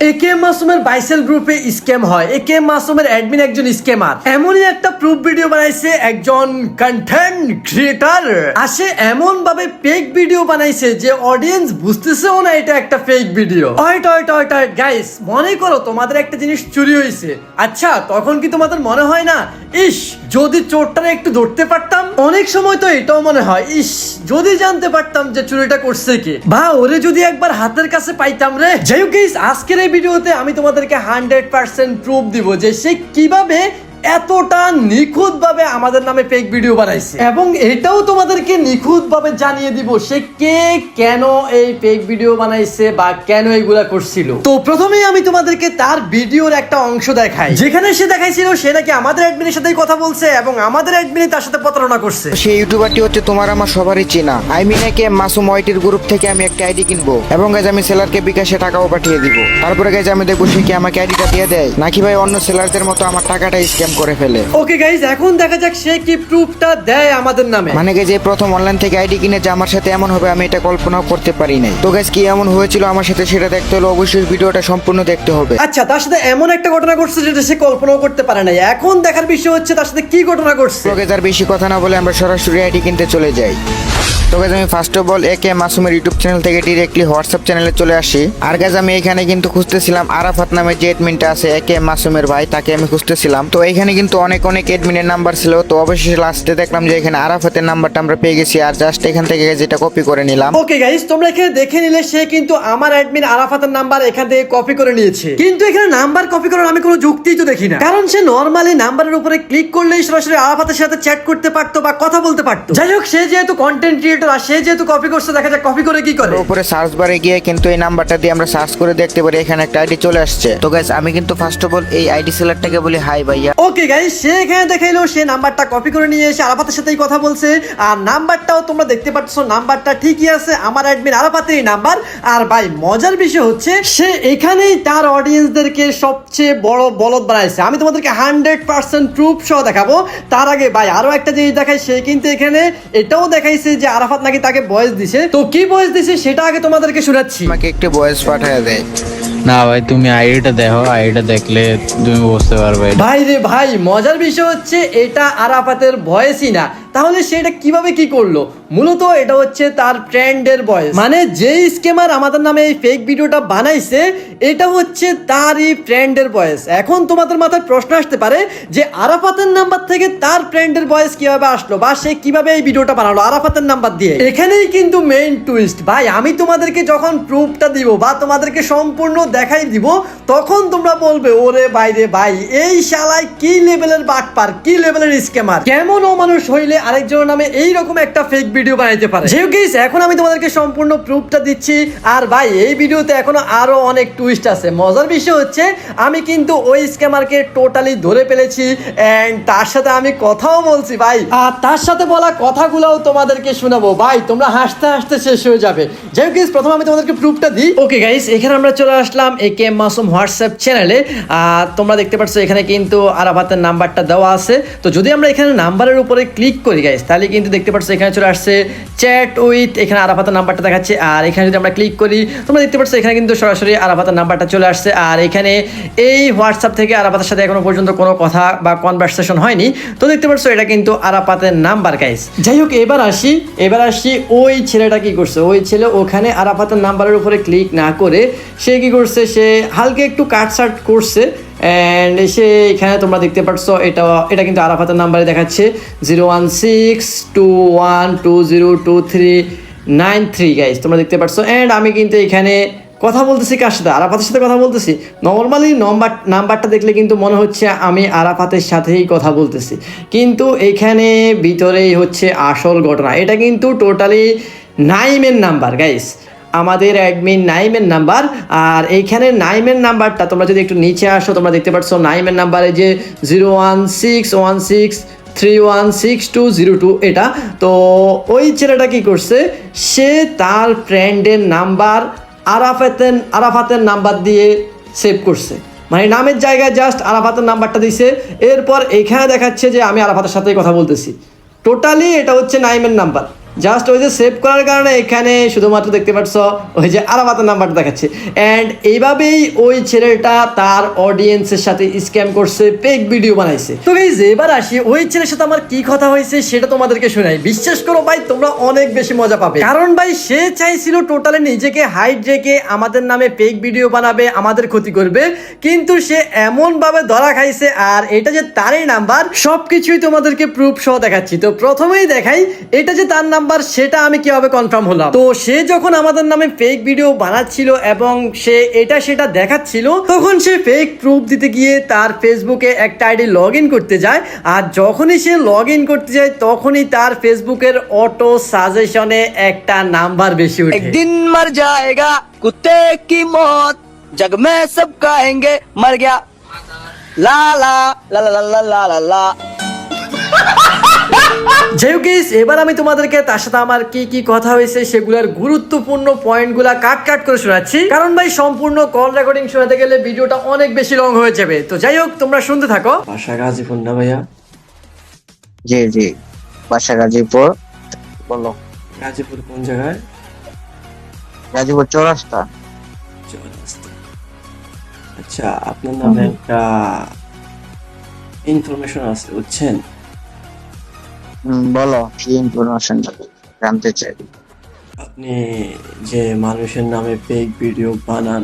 এ কে মাসুমের বাইসেল গ্রুপে স্ক্যাম হয় এ কে মাসুমের অ্যাডমিন একজন স্ক্যামার। এমনই একটা প্রুফ ভিডিও বানাইছে একজন কন্টেন্ট ক্রিয়েটার আসে এমন ভাবে ফেক ভিডিও বানাইছে যে অডিয়েন্স বুঝতেছেও না এটা একটা fake video wait wait wait wait guys মনে করো তোমাদের একটা জিনিস চুরি হয়েছে আচ্ছা তখন কি তোমাদের মনে হয় না? ইস, যদি চোরটারে একটু ধরতে পারতাম? অনেক সময় তো এটাও মনে হয়, ইস, যদি জানতে পারতাম যে চুরিটা করছে কে। বা ওরে যদি একবার হাতের কাছে পাইতাম রে। যাই হোক আজকের এই ভিডিওতে আমি তোমাদেরকে হান্ড্রেড পার্সেন্ট প্রুফ দিব যে সে কীভাবে এতটা নিখুঁত ভাবে আমাদের নামে ফেক ভিডিও বানাইছে। এবং এটাও তোমাদেরকে নিখুঁত ভাবে জানিয়ে দিব সে কে কেন এই ফেক ভিডিও বানাইছে বা কেন এগুলা করছিল। তো প্রথমেই আমি তোমাদেরকে তার ভিডিওর একটা অংশ দেখাই। যেখানে সে দেখাইছিল সে নাকি আমাদের অ্যাডমিনের সাথেই কথা বলছে এবং আমাদের অ্যাডমিনে তার সাথে প্রতারণা করছে। সেই ইউটিউবারটি হচ্ছে তোমার আমার সবারই চেনা। আই মিনাকে মাসুম ওয়াইটির গ্রুপ থেকে আমি একটা আইডি কিনবো এবং গাছ আমি সেলারকে বিকাশে টাকাও পাঠিয়ে দিব। তারপরে গাছ আমি দেখব সে কি আমাকে আইডিটা দিয়ে দেয় নাকি ভাই অন্য সেলারদের মতো আমার টাকাটা স্ক্যাম করে ফেলে। ওকে গাইজ এখন দেখা যাক সে কি প্রুফটা দেয় আমাদের নামে। মানে যে প্রথম অনলাইন থেকে আইডি কিনে যে আমার সাথে এমন হবে আমি এটা কল্পনাও করতে পারি নাই। তো গাইজ কি এমন হয়েছিল আমার সাথে সেটা দেখতে হলে অবশ্যই ভিডিওটা সম্পূর্ণ দেখতে হবে। আচ্ছা তার সাথে এমন একটা ঘটনা ঘটছে যেটা সে কল্পনাও করতে পারে নাই। এখন দেখার বিষয় হচ্ছে তার সাথে কি ঘটনা ঘটছে। বেশি কথা না বলে আমরা সরাসরি আইডি কিনতে চলে যাই। তো গাছ আমি ফার্স্ট অফ অল একে মাসুমের ইউটিউব চ্যানেল থেকে ডিরেক্টলি হোয়াটসঅ্যাপ চ্যানেলে চলে আসি। আর গাছ আমি এখানে কিন্তু খুঁজতেছিলাম আরাফাত নামে যে এডমিনটা আছে একে মাসুমের ভাই, তাকে আমি খুঁজতেছিলাম। তো এখানে কিন্তু অনেক অনেক এডমিনের নাম্বার ছিল। তো অবশেষে লাস্টে দেখলাম যে এখানে আরাফাতের নাম্বারটা আমরা পেয়ে গেছি। আর জাস্ট এখান থেকে যেটা কপি করে নিলাম। ওকে গাইস তোমরা এখানে দেখে নিলে সে কিন্তু আমার অ্যাডমিন আরাফাতের নাম্বার এখান থেকে কপি করে নিয়েছে। কিন্তু এখানে নাম্বার কপি করার আমি কোনো যুক্তিই তো দেখি না। কারণ সে নর্মালি নাম্বারের উপরে ক্লিক করলেই সরাসরি আরাফাতের সাথে চ্যাট করতে পারতো বা কথা বলতে পারতো। যাই হোক, সে যেহেতু কন্টেন্ট ক্রিয়েটর আর সে যেহেতু কপি করছে দেখা যাক কপি করে কি করে। উপরে সার্চ বারে গিয়ে কিন্তু এই নাম্বারটা দিয়ে আমরা সার্চ করে দেখতে পারি এখানে একটা আইডি চলে আসছে। তো গাইস আমি কিন্তু ফার্স্ট অফ অল এই আইডি সেলারটাকে বলি হাই ভাইয়া। ওকে গাইস সে এখানে দেখাইলো সে নাম্বারটা কপি করে নিয়ে এসে আরাফাতের সাথেই কথা বলছে। আর নাম্বারটাও তোমরা দেখতে পাচ্ছ নাম্বারটা ঠিকই আছে আমার অ্যাডমিন আরাফাতেরই নাম্বার আর ভাই মজার বিষয় হচ্ছে সে এখানেই তার অডিয়েন্সদেরকে সবচেয়ে বড় বলদ বানাইছে। আমি তোমাদেরকে হান্ড্রেড পার্সেন্ট প্রুফ সহ দেখাবো। তার আগে ভাই আরও একটা জিনিস দেখাই সে কিন্তু এখানে এটাও দেখাইছে যে আরাফাত নাকি তাকে বয়স দিছে? তো কি বয়স দিছে সেটা আগে তোমাদেরকে শোনাচ্ছি। আমাকে একটু বয়স পাঠায় দেয় না ভাই তুমি আইডিটা দেখো আইডিটা দেখলে তুমি বুঝতে পারবে। ভাই রে ভাই মজার বিষয় হচ্ছে এটা আরাফাতের ভয়েসই না। তাহলে সেটা কীভাবে কি করল? মূলত এটা হচ্ছে তার ট্রেন্ডের ভয়েস মানে যে স্কেমার আমাদের নামে এই ফেক ভিডিওটা বানাইছে, এটা হচ্ছে তারই ফ্রেন্ডের ভয়েস এখন তোমাদের মাথায় প্রশ্ন আসতে পারে যে আরাফাতের নাম্বার থেকে তার ফ্রেন্ডের ভয়েস কীভাবে আসলো বা সে কীভাবে এই ভিডিওটা বানালো আরাফাতের নাম্বার দিয়ে। এখানেই কিন্তু মেইন টুইস্ট ভাই, আমি তোমাদেরকে যখন প্রুফটা দিব বা তোমাদেরকে সম্পূর্ণ দেখাই দিব, তখন তোমরা বলবে, ওরে বাইরে ভাই, এই শালায় কি লেভেলের বাটপার, কি লেভেলের স্কেমার কেমন ও মানুষ হইলে আরেকজনের নামে এইরকম একটা ফেক ভিডিও বানাইতে পারে। যেহেতু এখন আমি তোমাদেরকে সম্পূর্ণ প্রুফটা দিচ্ছি। আর ভাই এই ভিডিওতে এখনও আরও অনেক টুইস্ট আছে। মজার বিষয় হচ্ছে আমি কিন্তু ওই স্ক্যামারকে টোটালি ধরে ফেলেছি। এন্ড তার সাথে আমি কথাও বলছি ভাই। আর তার সাথে বলা কথাগুলোও তোমাদেরকে শোনাবো। ভাই তোমরা হাসতে হাসতে শেষ হয়ে যাবে। হোক guys, প্রথমে আমি তোমাদেরকে প্রুফটা দিই। ওকে গাইস এখানে আমরা চলে আসলাম A K M Masum WhatsApp চ্যানেলে আর তোমরা দেখতে পাচ্ছ এখানে কিন্তু আরাফাতের নাম্বারটা দেওয়া আছে। তো যদি আমরা এখানে নাম্বারের উপরে ক্লিক করি গাইস তাহলে কিন্তু দেখতে পাচ্ছ এখানে চলে আসছে চ্যাট উইথ এখানে আরাফাতের নাম্বারটা দেখাচ্ছে। আর এখানে যদি আমরা ক্লিক করি, তোমরা দেখতে পাচ্ছ এখানে কিন্তু সরাসরি আরাফাতের নাম্বারটা চলে আসছে। আর এখানে এই হোয়াটসঅ্যাপ থেকে আরাফাতের সাথে এখনও পর্যন্ত কোনো কথা বা কনভারসেশন হয়নি। তো দেখতে পাচ্ছ এটা কিন্তু আরাফাতের নাম্বার গাইস যাই হোক, এবার আসি এবার আসি ওই ছেলেটা কি করছে? ওই ছেলে ওখানে আরাফাতের নাম্বারের উপরে ক্লিক না করে সে কি করছে? সে হালকা একটু কাটসাট করছে। অ্যান্ড এসে এখানে তোমরা দেখতে পাচ্ছ এটা এটা কিন্তু আরাফাতের নাম্বারে দেখাচ্ছে zero one six two one two zero two three nine three guys তোমরা দেখতে পাচ্ছ অ্যান্ড আমি কিন্তু এখানে কথা বলতেছি কার সাথে? আরাফাতের সাথে কথা বলতেছি। নর্মালি নম্বর নাম্বারটা দেখলে কিন্তু মনে হচ্ছে আমি আরাফাতের সাথেই কথা বলতেছি। কিন্তু এখানে ভিতরেই হচ্ছে আসল ঘটনা। এটা কিন্তু টোটালি নাইমের নাম্বার গাইস আমাদের অ্যাডমিন নাইমের নাম্বার, আর এইখানে নাইমের নাম্বারটা তোমরা যদি একটু নিচে আসো, তোমরা দেখতে পাচ্ছ নাইমের নাম্বারে যে zero one six one six three one six two zero two এটা। তো ওই ছেলেটা কি করছে? সে তার ফ্রেন্ডের নাম্বার আরাফাতের আরাফাতের নাম্বার দিয়ে সেভ করছে। মানে নামের জায়গায় জাস্ট আরাফাতের নাম্বারটা দিছে। এরপর এখানে দেখাচ্ছে যে আমি আরাফাতের সাথেই কথা বলতেছি। টোটালি এটা হচ্ছে নাইমের নাম্বার। জাস্ট ওই যে সেভ করার কারণে এখানে শুধুমাত্র দেখতে পাচ্ছ ওই যে আরাফাতের নাম্বারটা দেখাচ্ছে। অ্যান্ড এইভাবেই ওই ছেলেটা তার অডিয়েন্সের সাথে স্ক্যাম করছে পেক ভিডিও বানাইছে। তো এই যে এবার আসি, ওই ছেলের সাথে আমার কি কথা হয়েছে সেটা তোমাদেরকে শোনাই। বিশ্বাস করো ভাই, তোমরা অনেক বেশি মজা পাবে। কারণ ভাই, সে চাইছিল টোটালি নিজেকে হাইট রেখে আমাদের নামে পেক ভিডিও বানাবে, আমাদের ক্ষতি করবে। কিন্তু সে এমন ভাবে ধরা খাইছে, আর এটা যে তারই নাম্বার সবকিছুই তোমাদেরকে প্রুফ সহ দেখাচ্ছি। তো প্রথমেই দেখাই, এটা যে তার নাম্বার নাম্বার সেটা আমি কীভাবে কনফার্ম হলাম? তো সে যখন আমাদের নামে ফেক ভিডিও বানাচ্ছিল এবং সে এটা সেটা দেখাচ্ছিল, তখন সে ফেক প্রুফ দিতে গিয়ে তার ফেসবুকে একটা আইডি লগ করতে যায়। আর যখনই সে লগ করতে যায়, তখনই তার ফেসবুকের অটো সাজেশনে একটা নাম্বার বেশি উঠে একদিন মার জায়গা कुत्ते কি মত जग में सब कहेंगे मर गया। লা লা লা লা লা লা লা যাই হোক এবার আমি তোমাদেরকে তার সাথে আমার কি কি কথা হয়েছে সেগুলোর গুরুত্বপূর্ণ পয়েন্টগুলা কাট কাট করে শোনাচ্ছি। কারণ ভাই সম্পূর্ণ কল রেকর্ডিং শোনাতে গেলে ভিডিওটা অনেক বেশি লং হয়ে যাবে। তো যাই হোক তোমরা শুনতে থাকো। বাসা গাজীপুর না ভাইয়া। জি জি। বাসা গাজীপুর। বলো গাজীপুর কোন জায়গায়? গাজীপুর চৌরাস্তা। আচ্ছা আপনার নামে একটা ইনফরমেশন আছে বুঝছেন? বলো কি ইনফরমেশন জানতে চাই। আপনি যে মানুষের নামে ফেক ভিডিও বানান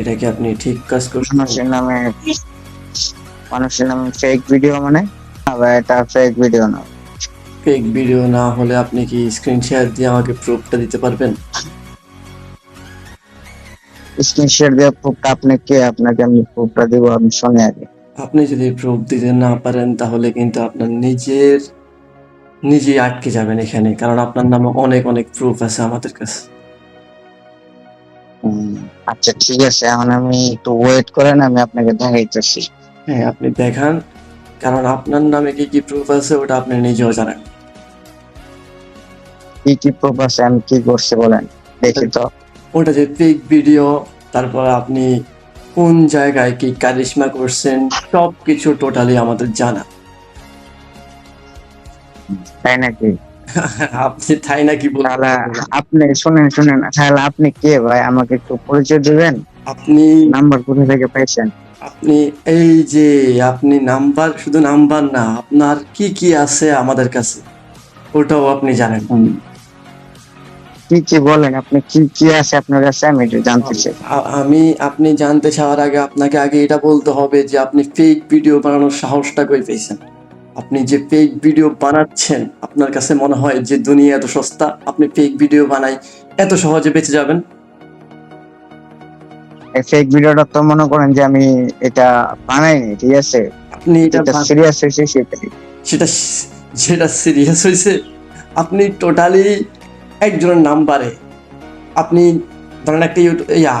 এটা কি আপনি ঠিক কাজ করছেন? মানুষের নামে মানুষের নামে ফেক ভিডিও মানে? এটা ফেক ভিডিও না। ফেক ভিডিও না হলে আপনি কি স্ক্রিন শেয়ার দিয়ে আমাকে প্রুফটা দিতে পারবেন? স্ক্রিন শেয়ার দিয়ে প্রুফটা আপনি কে? আপনাকে আমি প্রুফটা দিব আমি শুনে আগে আপনি যদি প্রুফ দিতে না পারেন তাহলে কিন্তু আপনার নিজের নিজেই আটকে যাবেন এখানে কারণ আপনার নামে অনেক অনেক প্রুফ আছে আমাদের কাছে। আচ্ছা ঠিক আছে এখন আমি একটু ওয়েট করেন আমি আপনাকে দেখাইতেছি। হ্যাঁ আপনি দেখান কারণ আপনার নামে কি কি প্রুফ আছে ওটা আপনি নিজেও জানেন। কি কি প্রুফ আছে আমি কি করছি বলেন দেখি তো। ওটা যে ফেক ভিডিও তারপর আপনি কোন জায়গায় কি কারিশমা করছেন সব কিছু টোটালি আমাদের জানা। তাই নাকি? আপনি তাই নাকি আপনি শুনেন শুনেন। তাহলে আপনি কে ভাই? আমাকে একটু পরিচয় দিবেন? আপনি নাম্বার কোথা থেকে পাইছেন আপনি এই যে আপনি নাম্বার শুধু নাম্বার না আপনার কি কি আছে আমাদের কাছে? ওটাও আপনি জানেন। কি কি বলেন? আপনি কি কি আছে আপনার কাছে? আমি একটু জানতে চাই। আমি আপনি জানতে চাওয়ার আগে আপনাকে আগে এটা বলতে হবে যে আপনি ফেক ভিডিও বানানোর সাহসটা কই পেয়েছেন? আপনি যে ফেক ভিডিও বানাচ্ছেন আপনার কাছে মনে হয় যে দুনিয়া এত সস্তা আপনি ফেক ভিডিও বানাই এত সহজে বেঁচে যাবেন? ফেক ভিডিওটা তো মনে করেন যে আমি এটা বানাইনি ঠিক আছে? আপনি এটা সিরিয়াস হয়েছে সেটা সেটা সিরিয়াস হয়েছে? আপনি টোটালি একজনের নাম্বারে আপনি ধরেন একটা ইউটিউব ইয়া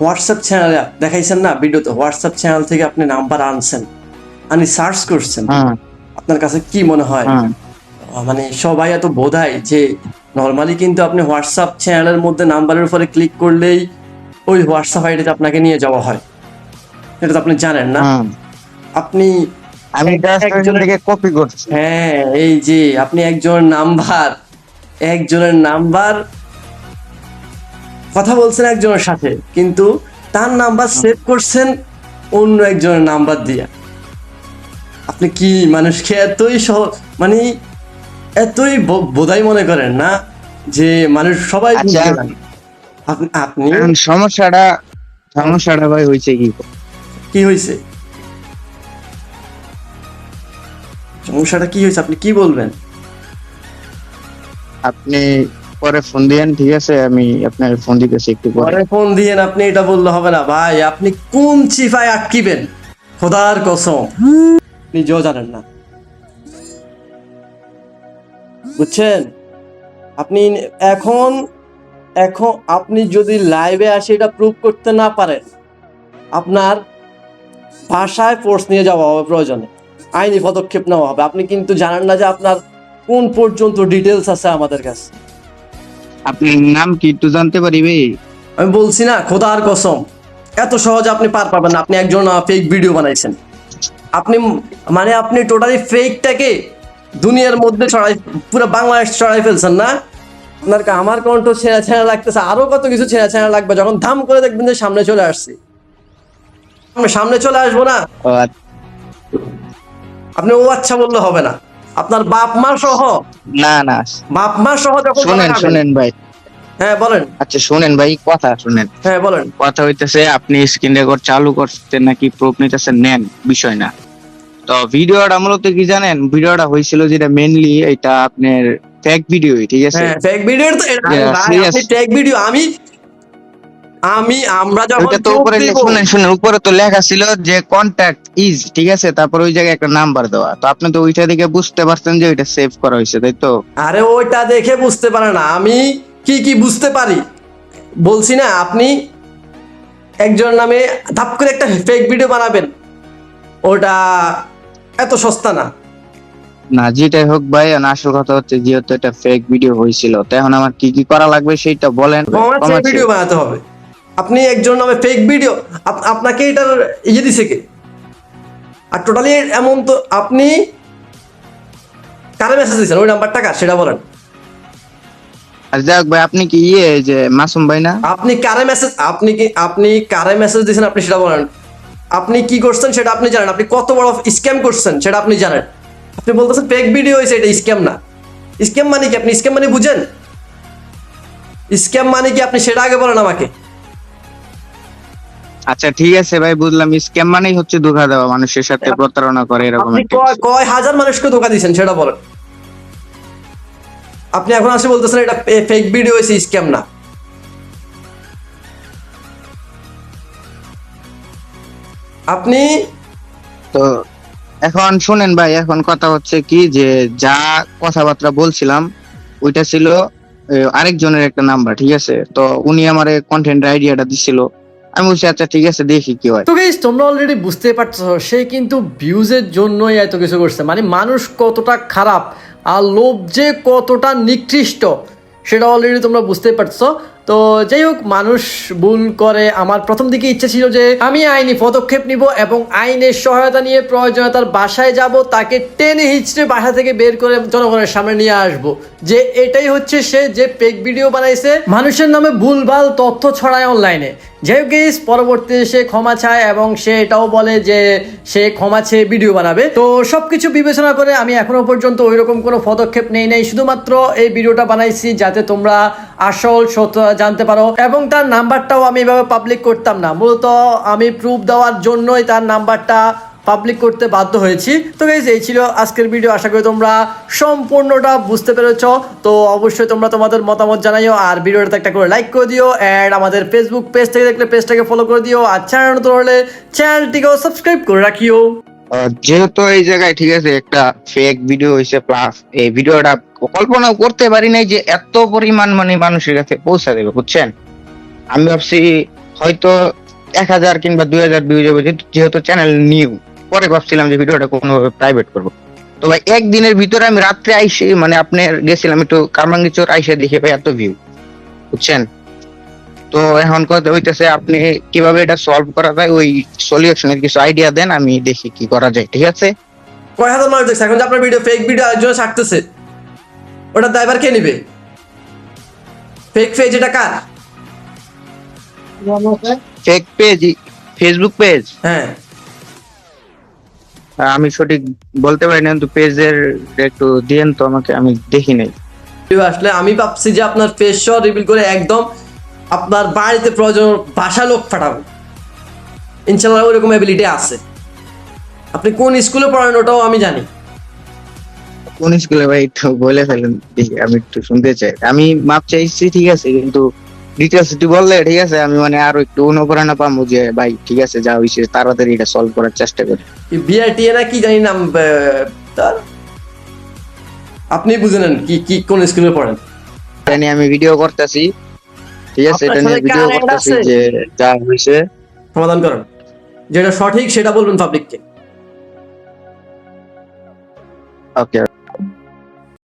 হোয়াটসঅ্যাপ চ্যানেলে দেখাইছেন না ভিডিওতে হোয়াটসঅ্যাপ চ্যানেল থেকে আপনি নাম্বার আনছেন আনি সার্চ করছেন হ্যাঁ। আপনার কাছে কি মনে হয়? হ্যাঁ। মানে সবাই এত বোধায় যে নর্মালি কিন্তু আপনি হোয়াটসঅ্যাপ চ্যানেলের মধ্যে নাম্বারের উপরে ক্লিক করলেই ওই হোয়াটসঅ্যাপ আইডিতে আপনাকে নিয়ে যাওয়া হয়। এটা তো আপনি জানেন না। হ্যাঁ। আপনি আমি জাস্ট থেকে কপি করছি। হ্যাঁ এই যে আপনি একজনের নাম্বার একজনের নাম্বার কথা বলছেন একজনের সাথে কিন্তু তার নাম্বার সেভ করছেন অন্য একজনের নাম্বার দিয়ে। আপনি কি মানুষকে এতই সহ মানে এতই বোধাই মনে করেন না যে মানুষ সবাই আচ্ছা। আপনি সমস্যাটা সমস্যাটা ভাই হয়েছে কি? কি হয়েছে সমস্যাটা কি হয়েছে আপনি কি বলবেন? আপনি পরে ফোন দিয়েন, ঠিক আছে? আমি আপনাকে ফোন দিতেছি একটু পরে। ফোন দিয়েন, আপনি এটা বললে হবে না। ভাই, আপনি কোন চিফায় আটকিবেন? খোদার কসম। নিজেও জানেন না। বুঝছেন? আপনি এখন এখন আপনি যদি লাইভে আসে এটা প্রুভ করতে না পারেন, আপনার ভাষায় ফোর্স নিয়ে যাওয়া হবে প্রয়োজনে। আইনি পদক্ষেপ নেওয়া হবে। আপনি কিন্তু জানেন না যে আপনার কোন পর্যন্ত ডিটেলস আছে আমাদের কাছে? আপনার নাম কি একটু জানতে পারি ভাই? আমি বলছি না খোদার কসম। এত সহজে আপনি পার পাবেন না আপনি একজন ফেক ভিডিও বানাইছেন। আপনি মানে আপনি টোটালি ফেকটাকে দুনিয়ার মধ্যে ছড়াই পুরো বাংলাদেশ ছড়াই ফেলছেন না? আপনার কা- আমার কণ্ঠ ছেঁড়া ছেঁড়া লাগতেছে আরও কত কিছু ছেঁড়া ছেঁড়া লাগবে যখন ধাম করে দেখবেন যে সামনে চলে আসছি। আমি সামনে চলে আসব না। আচ্ছা। আপনি ও আচ্ছা বললে হবে না। আপনার বাপ মা সহ? না না। বাপ মা সহ যখন শুনেন শুনেন ভাই। হ্যাঁ বলেন। আচ্ছা শুনেন ভাই কথা শুনেন। হ্যাঁ বলেন। কথা হইতেছে আপনি স্ক্রিন রেকর্ড চালু করতে নাকি প্রুফ নিতেছেন? নেন বিষয় না। তো ভিডিওটা মূলত কি জানেন? ভিডিওটা হয়েছিল যেটা মেনলি এটা আপনার ফেক ভিডিও ঠিক আছে? হ্যাঁ ফেক ভিডিও তো ফেক ভিডিও আমি আমি আমরা যখন তো উপরে শুনেন শুনেন উপরে তো লেখা ছিল যে কন্ট্যাক্ট ইজ ঠিক আছে? তারপর ওই জায়গায় একটা নাম্বার দেওয়া। তো আপনি তো ওইটা দেখে বুঝতে পারছেন যে ওইটা সেভ করা হয়েছে তাই তো? আরে ওইটা দেখে বুঝতে পারে না। আমি কি কি বুঝতে পারি? বলছি না আপনি একজন নামে ধাপ করে একটা ফেক ভিডিও বানাবেন। ওটা এত সস্তা না। না যেটাই হোক ভাই আসল কথা হচ্ছে যেহেতু এটা ফেক ভিডিও হয়েছিল তো এখন আমার কি কি করা লাগবে সেটা বলেন। ভিডিও বানাতে হবে। আপনি একজন নামে ফেক ভিডিও আপনাকে এটার ইয়ে দিছে কে? আর টোটালি এমন তো আপনি কারে মেসেজ দিচ্ছেন ওই নাম্বারটা কার? সেটা বলেন। আর যাক ভাই আপনি কি ইয়ে যে মাসুম ভাই না? আপনি কারে মেসেজ আপনি কি আপনি কারে মেসেজ দিয়েছেন আপনি সেটা বলেন। আপনি কি করছেন সেটা আপনি জানেন। আপনি কত বড় স্ক্যাম করছেন সেটা আপনি জানেন। আপনি বলতেছেন ফেক ভিডিও হয়েছে এটা স্ক্যাম না। স্ক্যাম মানে কি? আপনি স্ক্যাম মানে বুঝেন? স্ক্যাম মানে কি? আপনি সেটা আগে বলেন আমাকে। আচ্ছা ঠিক আছে ভাই বুঝলাম। স্ক্যাম মানেই হচ্ছে ধোকা দেওয়া মানুষের সাথে প্রতারণা করে এরকম আপনি কয় হাজার মানুষকে ধোকা দিয়েছেন সেটা বলেন। আপনি এখন আসে বলতেছেন এটা ফেক ভিডিও হয়েছে স্ক্যাম না। আপনি তো এখন শুনেন ভাই এখন কথা হচ্ছে কি যে যা কথাবার্তা বলছিলাম ওইটা ছিল আরেকজনের একটা নাম্বার ঠিক আছে? তো উনি আমার কন্টেন্ট আইডিয়াটা দিছিল। আমি বলছি আচ্ছা ঠিক আছে, দেখি কি হয়। তো গাইস তোমরা অলরেডি বুঝতে পারছ সে কিন্তু ভিউজের জন্যই এত কিছু করছে। মানে মানুষ কতটা খারাপ আর লোভ যে কতটা নিকৃষ্ট, সেটা অলরেডি তোমরা বুঝতে পারছ তো যাই হোক, মানুষ ভুল করে। আমার প্রথম দিকে ইচ্ছে ছিল যে আমি আইনি পদক্ষেপ নিব এবং আইনের সহায়তা নিয়ে প্রয়োজনে তার বাসায় যাব, তাকে টেনে হিচড়ে বাসা থেকে বের করে জনগণের সামনে নিয়ে আসব। যে এটাই হচ্ছে সে যে পেক ভিডিও বানাইছে। মানুষের নামে ভুলভাল তথ্য ছড়ায় অনলাইনে যাই হোক guys, পরবর্তীতে সে ক্ষমা চায় এবং সে এটাও বলে যে সে ক্ষমা চেয়ে ভিডিও বানাবে। তো সব কিছু বিবেচনা করে আমি এখনও পর্যন্ত ওই রকম কোনো পদক্ষেপ নেই নাই। শুধুমাত্র এই ভিডিওটা বানাইছি যাতে তোমরা আসল সত্য জানতে পারো এবং তার নাম্বারটাও আমি এভাবে পাবলিক করতাম না। মূলত আমি প্রুফ দেওয়ার জন্যই তার নাম্বারটা পাবলিক করতে বাধ্য হয়েছি। তো গাইজ এই ছিল আজকের ভিডিও আশা করি তোমরা সম্পূর্ণটা বুঝতে পেরেছ। তো অবশ্যই তোমরা তোমাদের মতামত জানাইও আর ভিডিওটাতে একটা করে লাইক করে দিও। অ্যাড আমাদের ফেসবুক পেজ থেকে দেখলে পেজটাকে ফলো করে দিও। আর চ্যানেল নতুন হলে চ্যানেলটিকেও সাবস্ক্রাইব করে রাখিও। যেহেতু এই জায়গায় ঠিক আছে, একটা ফেক ভিডিও হয়েছে প্লাস এই ভিডিওটা কল্পনা করতে পারি নাই যে এত পরিমাণ মানে মানুষের কাছে পৌঁছা দেবে, বুঝছেন? আমি ভাবছি হয়তো এক হাজার কিংবা দুই হাজার ভিউ যাবে যেহেতু- যেহেতু চ্যানেল নিউ পরে ভাবছিলাম যে ভিডিওটা কোনোভাবে প্রাইভেট করব। তো ভাই একদিনের ভিতরে আমি রাত্রে আইসে মানে আপনার গেছিলাম একটু কারমাঙ্গি চোর আইসে দেখে ভাই এত ভিউ বুঝছেন? তো এখন কথা হইতেছে আপনি কীভাবে এটা সলভ করা যায় ওই সলিউশনের কিছু আইডিয়া দেন আমি দেখি কি করা যায় ঠিক আছে? কয় হাজার মানুষ দেখছে? এখন যে আপনার ভিডিও ফেক ভিডিও আরেকজনে ছাড়তেছে। ওটা ড্রাইভার কে নিবে? ফেক পেজ এটা কার? ফেক পেজ ফেসবুক পেজ হ্যাঁ। আমি সঠিক বলতে পারি না কিন্তু পেজের একটু দিয়েন তো আমাকে আমি দেখি নাই। আসলে আমি ভাবছি যে আপনার ফেস শো রিভিল করে একদম আপনার বাড়িতে প্রয়োজন ভাষা লোক পাঠাবো। ইনশাল্লাহ ওইরকম অ্যাবিলিটি আছে। আপনি কোন স্কুলে পড়েন ওটাও আমি জানি। কোন স্কুলে ভাই একটু বলে ফেলেন দেখি আমি একটু শুনতে চাই। আমি মাপ চাইছি ঠিক আছে কিন্তু ডিটেলস একটু বললে ঠিক আছে আমি মানে আরও একটু অনুপ্রেরণা পাবো যে ভাই ঠিক আছে যা হয়েছে তাড়াতাড়ি এটা সলভ করার চেষ্টা করি। বিআরটি না কি জানি নাম তার? আপনি বুঝে নেন কি কি কোন স্কুলে পড়েন? এটা নিয়ে আমি ভিডিও করতেছি। ঠিক আছে এটা নিয়ে ভিডিও কার করতেছি যে যা হয়েছে সমাধান করেন। যেটা সঠিক সেটা বলবেন পাবলিককে ওকে